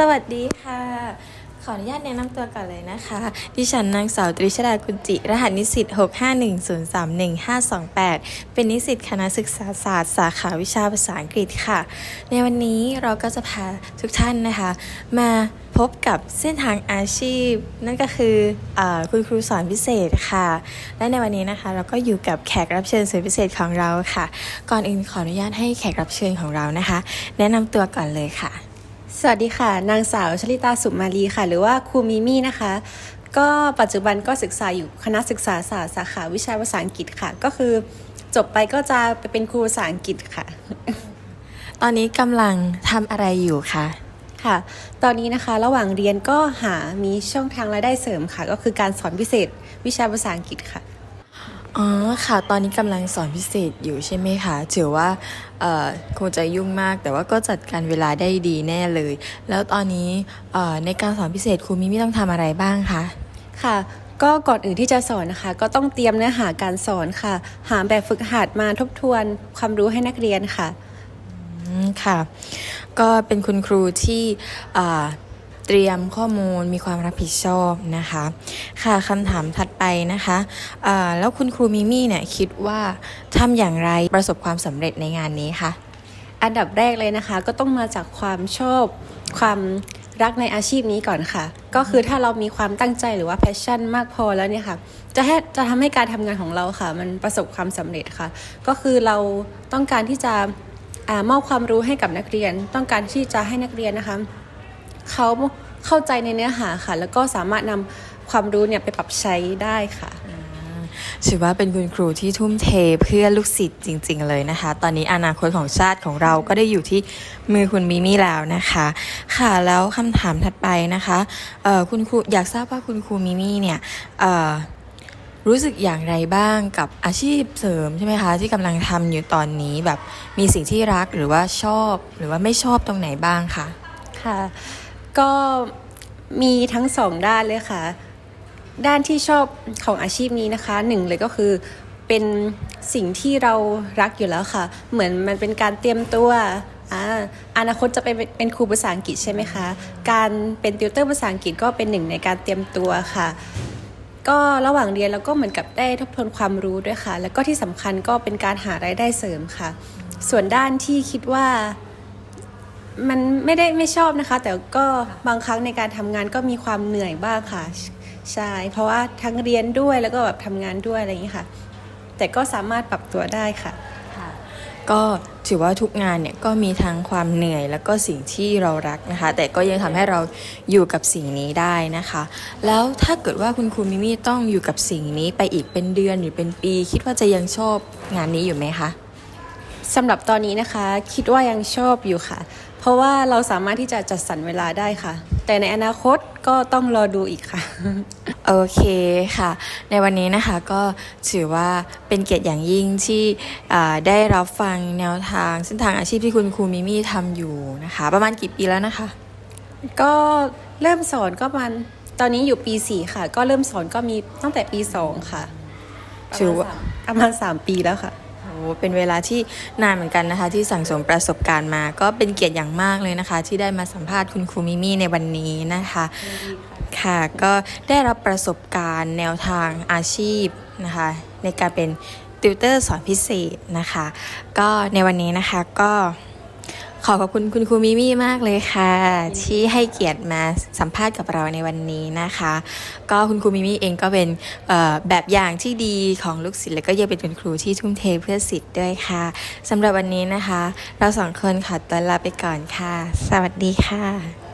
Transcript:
สวัสดีค่ะ ขออนุญาตแนะนำตัวก่อนเลยนะคะ ดิฉันนางสาวตริชดากุจิ รหัสนิสิต 651031528 เป็นนิสิตคณะศึกษาศาสตร์ สาขาวิชาภาษาอังกฤษค่ะ ในวันนี้เราก็จะพาทุกท่านนะคะ มาพบกับเส้นทางอาชีพ นั่นก็คืออคุณครูสอนพิเศษค่ะ และในวันนี้นะคะเราก็อยู่กับแขกรับเชิญสุดพิเศษของเราค่ะ ก่อนอื่นขออนุญาตให้แขกรับเชิญของเรานะคะ แนะนำตัวก่อนเลยค่ะ สวัสดีค่ะ นางสาวชลิตาสุมาลีค่ะ หรือว่าครูมิมี่นะคะ ก็ปัจจุบันก็ศึกษาอยู่คณะศึกษาศาสตร์สาขาวิชาภาษาอังกฤษค่ะ ก็คือจบไปก็จะไปเป็นครูภาษาอังกฤษค่ะ ตอนนี้กำลังทำอะไรอยู่คะค่ะ ตอนนี้นะคะระหว่างเรียนก็หามีช่องทางรายได้เสริมค่ะ ก็คือการสอนพิเศษวิชาภาษาอังกฤษค่ะ อ๋อค่ะตอนนี้กำลังสอนพิเศษอยู่ใช่ไหมคะถือว่าเอ่อคงจะยุ่งมากแต่ว่าก็จัดการเวลาได้ดีแน่เลย แล้วตอนนี้เอ่อในการสอนพิเศษครูมิมี่ต้องทำอะไรบ้างคะค่ะก็ก่อนอื่นที่จะสอนนะคะ ก็ต้องเตรียมเนื้อหาการสอนค่ะ หาแบบฝึกหัดมาทบทวนความรู้ให้นักเรียนค่ะอืมค่ะ ก็เป็นคุณครูที่อ่า เตรียมข้อมูลมีความรับผิดชอบนะคะ ค่ะคำถามถัดไปนะคะอ่าแล้วคุณครูมิมี่เนี่ยคิดว่าทำอย่างไรประสบความสำเร็จในงานนี้คะอันดับแรกเลยนะคะ ก็ต้องมาจากความชอบความรักในอาชีพนี้ก่อนค่ะ ก็คือถ้าเรามีความตั้งใจหรือว่า passion มากพอแล้วเนี่ยค่ะจะให้จะทำให้การทำงานของเราค่ะ มันประสบความสำเร็จค่ะ ก็คือเราต้องการที่จะอามอบความรู้ให้กับนักเรียน ต้องการที่จะให้นักเรียนนะคะ เขาเข้าใจในเนื้อหาค่ะ แล้วก็สามารถนำความรู้เนี่ยไปปรับใช้ได้ค่ะถือว่าเป็นคุณครูที่ทุ่มเทเพื่อลูกศิษย์จริง ๆ เลยนะคะ ตอนนี้อนาคตของชาติของเราก็ได้อยู่ที่มือคุณมิมี่แล้วนะคะ ค่ะแล้วคำถามถัดไปนะคะเอ่อคุณครูอยากทราบว่าคุณครูมิมี่เนี่ยเอ่อรู้สึกอย่างไรบ้างกับอาชีพเสริมใช่ไหมคะ ที่กำลังทำอยู่ตอนนี้แบบมีสิ่งที่รักหรือว่าชอบหรือว่าไม่ชอบตรงไหนบ้างคะค่ะ ก็มีทั้งสองด้านเลยค่ะ ด้านที่ชอบของอาชีพนี้นะคะหนึ่งเลยก็คือเป็นสิ่งที่เรารักอยู่แล้วค่ะ เหมือนมันเป็นการเตรียมตัวอ่าอนาคตจะไปเป็นเป็นครูภาษาอังกฤษใช่ไหมคะ การเป็นติวเตอร์ภาษาอังกฤษก็เป็นหนึ่งในการเตรียมตัวค่ะ ก็ระหว่างเรียนเราก็เหมือนกับได้ทบทวนความรู้ด้วยค่ะ แล้วก็ที่สำคัญก็เป็นการหารายได้เสริมค่ะ ส่วนด้านที่คิดว่า มันไม่ได้ไม่ชอบนะคะ แต่ก็บางครั้งในการทำงานก็มีความเหนื่อยบ้างค่ะ ใช่ เพราะว่าทั้งเรียนด้วยแล้วก็แบบทำงานด้วยอะไรอย่างนี้ค่ะ แต่ก็สามารถปรับตัวได้ค่ะ ก็ถือว่าทุกงานเนี่ยก็มีทั้งความเหนื่อยแล้วก็สิ่งที่เรารักนะคะ แต่ก็ยังทำให้เราอยู่กับสิ่งนี้ได้นะคะ แล้วถ้าเกิดว่าคุณครูมิมี่ต้องอยู่กับสิ่งนี้ไปอีกเป็นเดือนหรือเป็นปี คิดว่าจะยังชอบงานนี้อยู่ไหมคะ สำหรับตอนนี้นะคะ คิดว่ายังชอบอยู่ค่ะ เพราะว่าเราสามารถที่จะจัดสรรเวลาได้ค่ะ แต่ในอนาคตก็ต้องรอดูอีกค่ะ โอเคค่ะ ในวันนี้นะคะก็ถือว่าเป็นเกียรติอย่างยิ่งที่อ่าได้รับฟังแนวทางเส้นทางอาชีพที่คุณครูมิมี่ทำอยู่นะคะ ประมาณกี่ปีแล้วนะคะ ก็เริ่มสอนก็มันตอนนี้อยู่ปีสี่ค่ะ ก็เริ่มสอนก็มีตั้งแต่ปีสองค่ะถือว่าประมาณสามปีแล้วค่ะโอ้ เป็นเวลาที่นานเหมือนกันนะคะ ที่สั่งสมประสบการณ์มา ก็เป็นเกียรติอย่างมากเลยนะคะ ที่ได้มาสัมภาษณ์คุณครูมิมี่ในวันนี้นะคะค่ะก็ได้รับประสบการณ์แนวทางอาชีพนะคะ ในการเป็นติวเตอร์สอนพิเศษนะคะ ก็ในวันนี้นะคะก็ ขอขอบคุณคุณครูมิมี่มากเลยค่ะ ที่ให้เกียรติมาสัมภาษณ์กับเราในวันนี้นะคะ ก็คุณครูมิมี่เองก็เป็นแบบอย่างที่ดีของลูกศิษย์และก็ยังเป็นคุณครูที่ทุ่มเทเพื่อศิษย์ด้วยค่ะสำหรับวันนี้นะคะ เราสองคนขอตัวลาไปก่อนค่ะ สวัสดีค่ะ